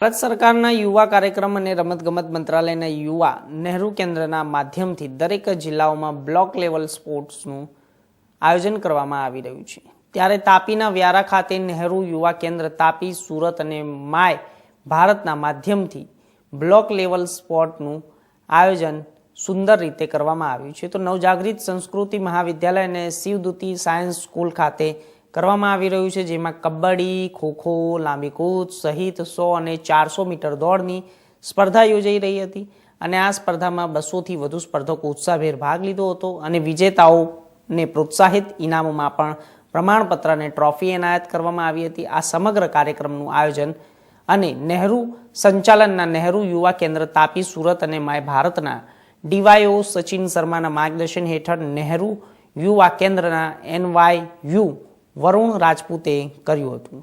ભારત સરકારના યુવા કાર્યક્રમ અને રમતગમત મંત્રાલયના યુવા નહેરુ કેન્દ્રના માધ્યમથી દરેક જિલ્લાઓમાં બ્લોક લેવલ સ્પોર્ટ્સનું આયોજન કરવામાં આવી રહ્યું છે. ત્યારે તાપીના વ્યારા ખાતે નહેરુ યુવા કેન્દ્ર તાપી, સુરત અને માય ભારતના માધ્યમથી બ્લોક લેવલ સ્પોર્ટનું આયોજન સુંદર રીતે કરવામાં આવ્યું છે. તો નવજાગૃત સંસ્કૃતિ મહાવિદ્યાલય અને શિવદૂતી સાયન્સ સ્કૂલ ખાતે કરવામાં આવી રહ્યું છે, જેમાં કબડ્ડી, ખોખો, લાંબી કૂદ સહિત સો અને ચારસો મીટર દોડની સ્પર્ધા યોજાઈ રહી હતી અને આ સ્પર્ધામાં બસોથી વધુ સ્પર્ધકો ઉત્સાહભેર ભાગ લીધો હતો અને વિજેતાઓને પ્રોત્સાહિત ઇનામોમાં પણ પ્રમાણપત્ર અને ટ્રોફી એનાયત કરવામાં આવી હતી. આ સમગ્ર કાર્યક્રમનું આયોજન અને નહેરુ સંચાલનના નહેરુ યુવા કેન્દ્ર તાપી સુરત અને માય ભારતના ડીવાયઓ સચિન શર્માના માર્ગદર્શન હેઠળ નહેરુ યુવા કેન્દ્રના એનવાય યુ વરુણ રાજપૂતે કર્યું હતું.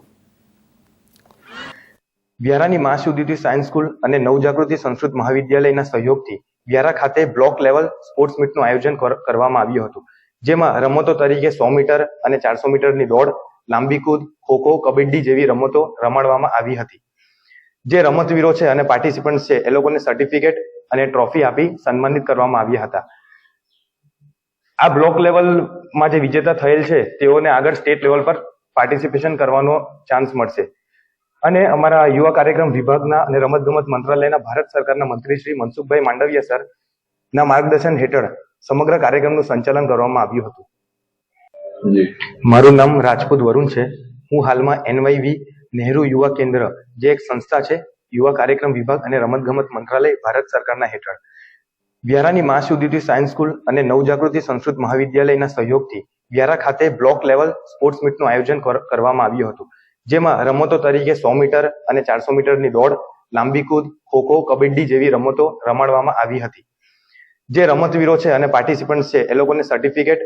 વ્યારાની મા સુદીતિ સાયન્સ સ્કૂલ અને નવજાગૃતિ સંસ્કૃત મહાવિદ્યાલયના સહયોગથી વ્યારા ખાતે બ્લોક લેવલ સ્પોર્ટ્સ મીટનું આયોજન કરવામાં આવ્યું હતું. જેમાં રમતો તરીકે સો મીટર અને ચારસો મીટરની દોડ, લાંબી કૂદ, ખોખો, કબડ્ડી જેવી રમતો રમાડવામાં આવી હતી. જે રમતવીરો છે અને પાર્ટિસિપન્ટ છે, એ લોકોને સર્ટિફિકેટ અને ટ્રોફી આપી સન્માનિત કરવામાં આવ્યા હતા. આ બ્લોક લેવલમાં જે વિજેતા થયેલ છે તેઓને આગળ સ્ટેટ લેવલ પર પાર્ટિસિપેશન કરવાનો ચાન્સ મળશે. અને અમારા યુવા કાર્યક્રમ વિભાગના અને રમતગમત મંત્રાલયના ભારત સરકારના મંત્રી શ્રી મનસુખભાઈ માંડવિયા સર ના માર્ગદર્શન હેઠળ સમગ્ર કાર્યક્રમનું સંચાલન કરવામાં આવ્યું હતું. મારું નામ રાજપૂત વરુણ છે. હું હાલમાં એનવાયવી નહેરુ યુવા કેન્દ્ર જે એક સંસ્થા છે યુવા કાર્યક્રમ વિભાગ અને રમતગમત મંત્રાલય ભારત સરકારના હેઠળ. વ્યારાની મા સુદીતિ સાયન્સ સ્કૂલ અને નવજાગૃતિ સંસ્કૃત મહાવિદ્યાલયના સહયોગથી વ્યારા ખાતે બ્લોક લેવલ સ્પોર્ટ્સ મીટનું આયોજન કરવામાં આવ્યું હતું. જેમાં રમતો તરીકે સો મીટર અને ચારસો મીટરની દોડ, લાંબી કૂદ ખોખો કબડ્ડી જેવી રમતો રમાડવામાં આવી હતી. જે રમતવીરો છે અને પાર્ટિસિપન્ટ છે, એ લોકોને સર્ટિફિકેટ